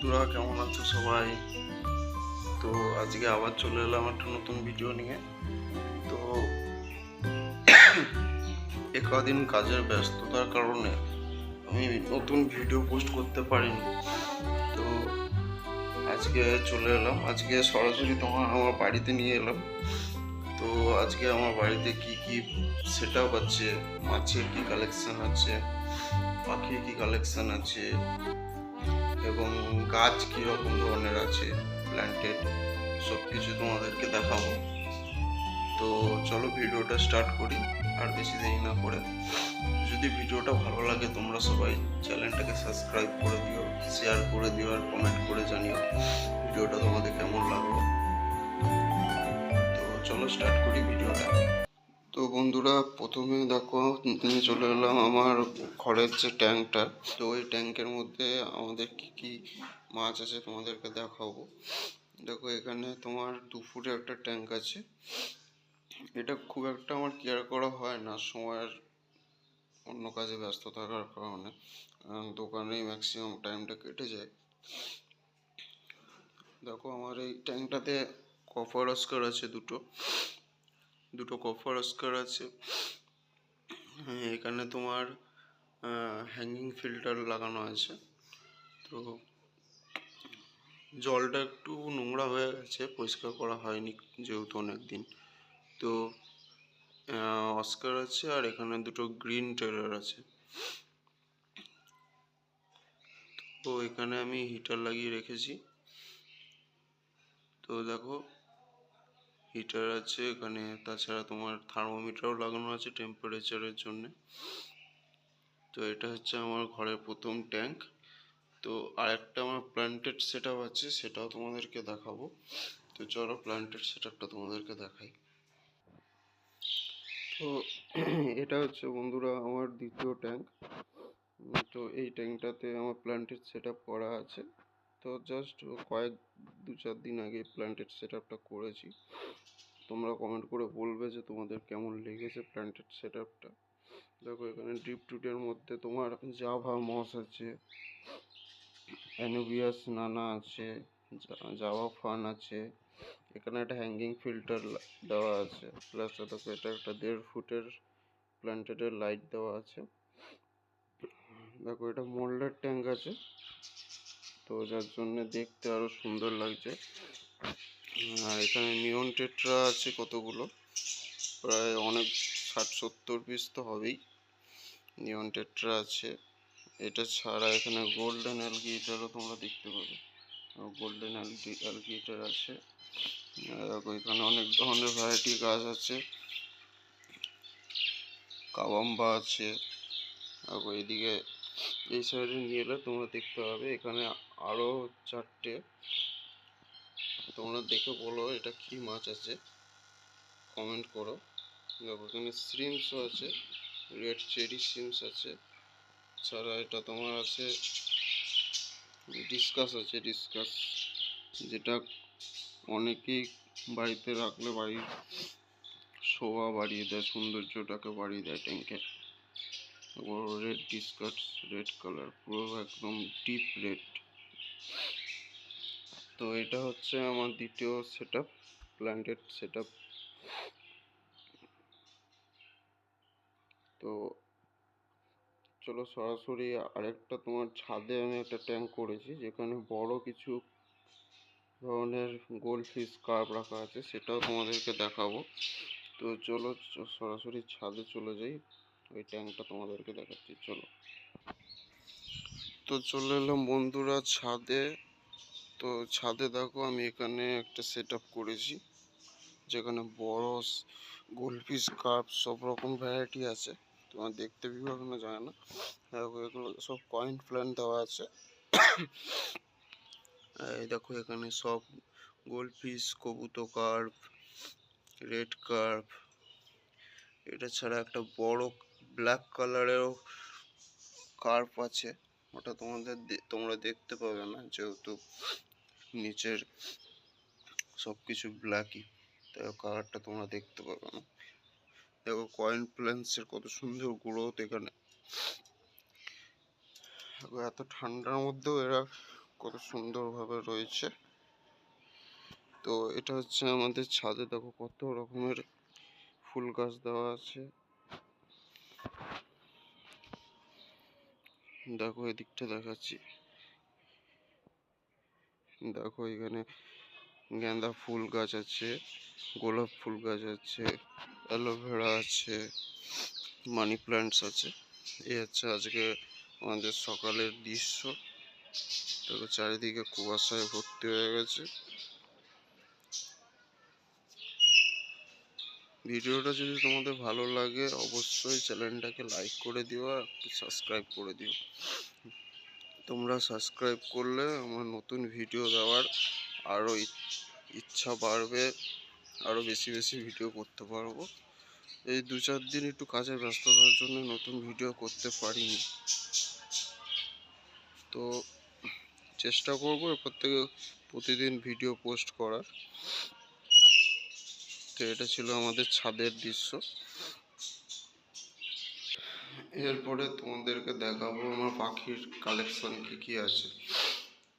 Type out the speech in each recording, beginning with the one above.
বন্ধুরা, কেমন আছো সবাই? তো আজকে আবার চলে এলাম একটা নতুন ভিডিও নিয়ে। তো এ কদিন কাজের ব্যস্ততার কারণে আমি নতুন ভিডিও পোস্ট করতে পারিনি। তো আজকে চলে এলাম। আজকে সরাসরি তোমার আমার বাড়িতে নিয়ে এলাম। তো আজকে আমার বাড়িতে কি কি সেট আপ আছে? মাছের কি কালেকশন আছে? পাখির কি কালেকশন আছে? এবং গাছ কীরকম ধরনের আছে প্ল্যান্টেড সব কিছু তোমাদেরকে দেখাবো। তো চলো ভিডিওটা স্টার্ট করি, আর বেশি দেরি না করে। যদি ভিডিওটা ভালো লাগে, তোমরা সবাই চ্যানেলটাকে সাবস্ক্রাইব করে দিও শেয়ার করে দিও, আর কমেন্ট করে জানিও ভিডিওটা তোমাদের কেমন লাগল। তো চলো স্টার্ট করি ভিডিওটা। তো বন্ধুরা, প্রথমে দেখো, নিয়ে চলে এলাম আমার ঘরের যে ট্যাঙ্কটা। তো ওই ট্যাঙ্কের মধ্যে আমাদের কি কি মাছ আছে তোমাদেরকে দেখাবো। দেখো, এখানে তোমার দু ফুটের একটা ট্যাঙ্ক আছে। এটা খুব একটা আমার কেয়ার করা হয় না, সময়ের অন্য কাজে ব্যস্ত থাকার কারণে। দোকানেই ম্যাক্সিমাম টাইমটা কেটে যায়। দেখো, আমার এই ট্যাঙ্কটাতে কপার অস্কার আছে দুটো। দুটো কপার অস্কার আছে। এখানে তোমার হ্যাঙ্গিং ফিল্টার লাগানো আছে। তো জলটা একটু নোংরা হয়ে গেছে, পরিষ্কার করা হয়নি যেহেতু অনেক দিন তো অস্কার আছে আর এখানে দুটো গ্রিন টেরার আছে। তো এখানে আমি হিটার লাগিয়ে রেখেছি। তো দেখো হিটার আছে, এখানে তাছাড়া তোমার থার্মোমিটারও লাগানো আছে টেম্পারেচারের জন্য। তো এটা হচ্ছে আমার ঘরের প্রথম ট্যাঙ্ক তো আরেকটা আমার প্ল্যান্টেড সেট আছে, সেটাও তোমাদেরকে দেখাবো। তো চলো প্ল্যান্টেড সেট তোমাদেরকে দেখাই। তো এটা হচ্ছে বন্ধুরা আমার দ্বিতীয় ট্যাঙ্ক তো এই ট্যাঙ্কটাতে আমার প্ল্যান্টেড সেট করা আছে। তো জাস্ট কয়েক দু চার দিন আগে প্ল্যান্টেড সেট করেছি। তোমরা কমেন্ট করে বলবে যে তোমাদের কেমন লেগেছে প্ল্যান্টেড সেট আপটা দেখো, এখানে ড্রিপ টুটের মধ্যে তোমার জাভা মস আছে অ্যানুবিয়াস নানা আছে জাভা ফান আছে, এখানে একটা হ্যাঙ্গিং ফিল্টার দেওয়া আছে। প্লাস দেখো, এটা একটা দেড় ফুটের প্ল্যান্টেডের লাইট দেওয়া আছে। দেখো, এটা মোল্ডের ট্যাঙ্ক আছে। তো যার জন্য দেখতে আরও সুন্দর লাগছে। আর এখানে নিয়ন টেট্রা আছে কতগুলো? প্রায় অনেক, ষাট, সত্তর পিস তো হবেই। নিয়ন টেট্রা আছে। এটা ছাড়া এখানে গোল্ডেন অ্যালগিটারও তোমরা দেখতে পাবে। গোল্ডেন অ্যালগি অ্যালগিটার আছে। আর এখানে অনেক ধরনের ভ্যারাইটি গাছ আছে। কাবাম্বা আছে। দেখো, এদিকে এই সাইডে নিয়ে এলে তোমরা দেখতে পাবে। এখানে আরও চারটে তোমরা দেখে বলো এটা কি মাছ আছে। কমেন্ট করো। দেখো এখানে শ্রিমসও আছে। রেড চেরি শ্রিমস আছে। ছাড়া এটা তোমার আছে ডিসকাস আছে ডিসকাস যেটা অনেকেই বাড়িতে রাখলে বাড়ির শোভা বাড়িয়ে দেয়, সৌন্দর্যটাকে বাড়িয়ে দেয় ট্যাঙ্কের রেড ডিসকাস রেড কালার পুরো একদম ডিপ রেড তো এটা হচ্ছে আমার দ্বিতীয় সেট আপ প্ল্যান্টেড সেট তো চলো সরাসরি আরেকটা তোমার ছাদে আমি একটা ট্যাঙ্ক করেছি, যেখানে বড় কিছু ধরনের গোল্ড ফিশ কার্প রাখা আছে, সেটাও তোমাদেরকে দেখাবো। তো চলো সরাসরি ছাদে চলে যাই, ওই ট্যাঙ্কটা তোমাদেরকে দেখাচ্ছি, চলো। তো চলে এলাম বন্ধুরা ছাদে। তো ছাদে দেখো আমি এখানে একটা সেট করেছি, যেখানে বড় গোলপিস কাপ সব রকম ভ্যারাইটি আছে। তোমার দেখতে বিভিন্ন যায় না। দেখো এগুলো সব কয়েন প্ল্যান দেওয়া আছে। এই দেখো এখানে সব গোলপিস কবুতো কার্প রেড কার্প এটা ছাড়া একটা বড় ব্ল্যাক কালারেরও কার্প আছে। ওটা তোমাদের তোমরা দেখতে পাবে না, যেহেতু নিচের সব কিছু ব্ল্যাকই তাই কালারটা তোমরা দেখতে পাবে না। দেখো কয়েন প্ল্যান্সের কত সুন্দর গ্রোথ এখানে। এত ঠান্ডার মধ্যেও এরা কত সুন্দরভাবে রয়েছে। তো এটা হচ্ছে আমাদের ছাদে, দেখো কত রকমের ফুল গাছ দেওয়া আছে। দেখো, এদিকটা দেখাচ্ছি। দেখো, এখানে গাঁদা ফুল গাছ আছে, গোলাপ ফুল গাছ আছে, অ্যালোভেরা আছে, মানি প্ল্যান্টস আছে। এই হচ্ছে আজকে আমাদের সকালের দৃশ্য। দেখো, চারিদিকে কুয়াশায় ভর্তি হয়ে গেছে। ভিডিওটা যদি তোমাদের ভালো লাগে, অবশ্যই চ্যানেলটাকে লাইক করে দিও আর সাবস্ক্রাইব করে দিও। তোমরা সাবস্ক্রাইব করলে আমার নতুন ভিডিও দেওয়ার আরও ইচ্ছা বাড়বে আরও বেশি বেশি ভিডিও করতে পারব। এই দু চার দিন একটু কাজের ব্যস্ততার জন্য নতুন ভিডিও করতে পারিনি। তো চেষ্টা করব এরপর থেকে প্রতিদিন ভিডিও পোস্ট করার। তো এটা ছিল আমাদের ছাদের দৃশ্য। এরপরে তোমাদেরকে দেখাবো আমার পাখির কালেকশন কি কি আছে।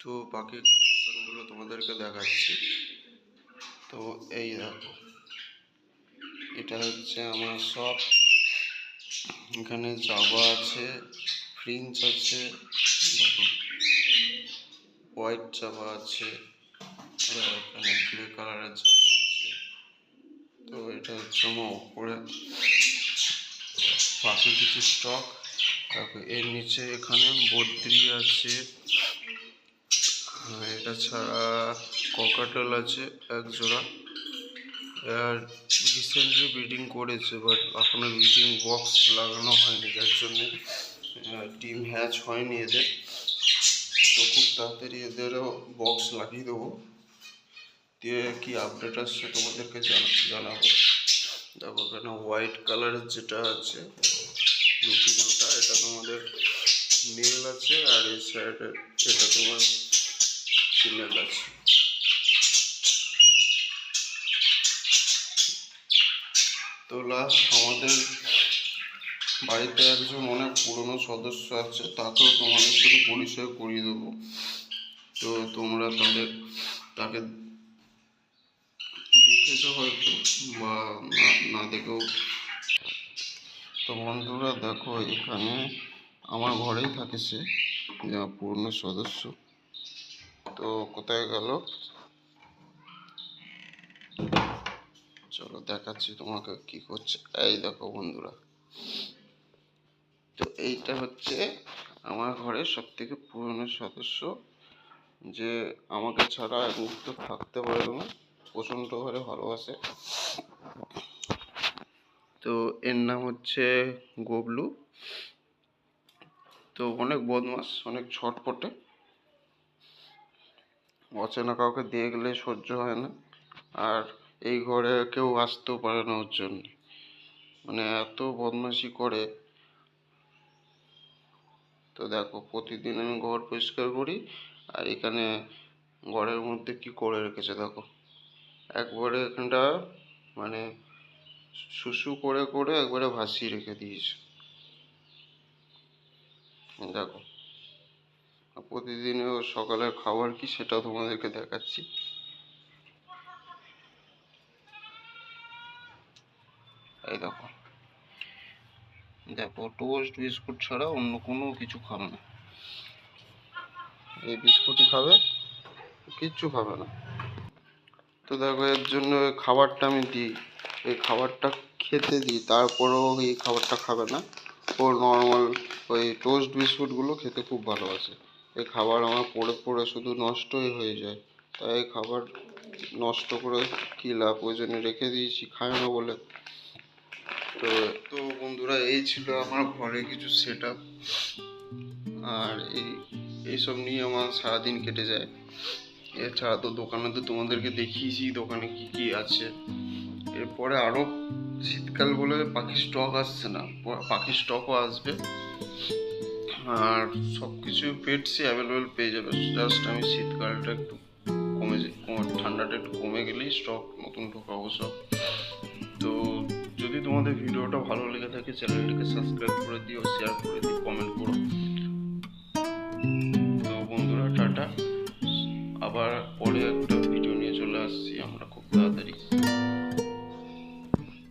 তো পাখির কালেকশনগুলো তোমাদেরকে দেখাচ্ছি। তো এই দেখো, এটা হচ্ছে আমার সব। এখানে জাবা আছে, ফ্রিঞ্চ আছে, দেখো, হোয়াইট জাবা আছে এখানে গ্রে কালারের জাবা তো এটা হচ্ছে আমার উপরে বাকি কিছু স্টক এর নিচে এখানে বদ্রি আছে। এটা ছাড়া ককাটল আছে এক জোড়া। আর রিসেন্টলি ব্রিডিং করেছে বাট এখনও ব্রিডিং বক্স লাগানো হয়নি, যার জন্যে ডিম হ্যাচ হয়নি এদের। তো খুব তাড়াতাড়ি এদেরও বক্স লাগিয়ে দেবো। দিয়ে কি আপডেট আসছে তোমাদেরকে জানা- জানাব। দেখো এখানে হোয়াইট কালারের যেটা আছে লুটিনোটা এটা তোমাদের মেল আছে আর এই সাইডে এটা তোমার ফিমেল আছে। তো লাস্ট আমাদের বাড়িতে একজন অনেক পুরনো সদস্য আছে, তাকেও তোমাদের শুধু পরিচয় করিয়ে দেবো। তো তোমরা তাদের, তাকে হয়তো বা না- দেখেও। তো বন্ধুরা দেখো, এখানে আমার ঘরেই থাকে সে, যে সদস্য। তো কোথায় গেল? চলো দেখাচ্ছি তোমাকে কি করছে। এই দেখো বন্ধুরা। তো এইটা হচ্ছে আমার ঘরের সব থেকে পুরনো সদস্য, যে আমাকে ছাড়া মুহূর্ত থাকতে পারে না। প্রচণ্ড ঘরে ভালোবাসে। তো এর নাম হচ্ছে গবলু। তো অনেক বদমাস, অনেক ছটপটে। অচেনা কাউকে দেখলে সহ্য হয় না। আর এই ঘরে কেউ আসতেও পারে না ওর জন্য। মানে এত বদমাশি করে। তো দেখো, প্রতিদিন আমি ঘর পরিষ্কার করি। আর এখানে ঘরের মধ্যে কি করে রেখেছে, দেখো। একবারে এখানটা মানে শুশু করে করে একবারে ভাসিয়ে রেখে দিয়েছে। দেখো প্রতিদিন সকালের খাবার কি সেটাও তোমাদেরকে দেখাচ্ছি। এই দেখো দেখো টোস্ট বিস্কুট ছাড়া অন্য কোনো কিছু খাবে না। এই বিস্কুটই খাবে, কিচ্ছু খাবে না। তো দেখো এর জন্য খাবারটা আমি দিই। এই খাবারটা খেতে দিই, তারপরেও এই খাবারটা খাবে না। ও নর্মাল ওই টোস্ট বিস্কুটগুলো খেতে খুব ভালোবাসে। এই খাবার আমার পড়ে পড়ে শুধু নষ্টই হয়ে যায়। তাই এই খাবার নষ্ট করে কী লাভ? ওই জন্য রেখে দিয়েছি, খায় না বলে। তো তো বন্ধুরা, এই ছিল আমার ঘরে কিছু সেট আর এই, এইসব নিয়ে আমার সারাদিন কেটে যায়। এছাড়া তো দোকানে তো তোমাদেরকে দেখিয়েছি দোকানে কি কি আছে। এরপরে আরও শীতকাল বলে পাখির স্টক আসছে না। পাখির স্টকও আসবে। আর সব কিছু পেটসই অ্যাভেলেবেল পেয়ে যাবে। জাস্ট আমি শীতকালটা একটু কমে- ঠান্ডাটা একটু কমে গেলেই স্টক নতুন ঢোকাবো সব। তো যদি তোমাদের ভিডিওটা ভালো লেগে থাকে, চ্যানেলটিকে সাবস্ক্রাইব করে দিও শেয়ার করে দিও কমেন্ট করো। তো বন্ধুরা, টাটা। আবার পরে একটা ভিডিও নিয়ে চলে আসছি আমরা খুব তাড়াতাড়ি।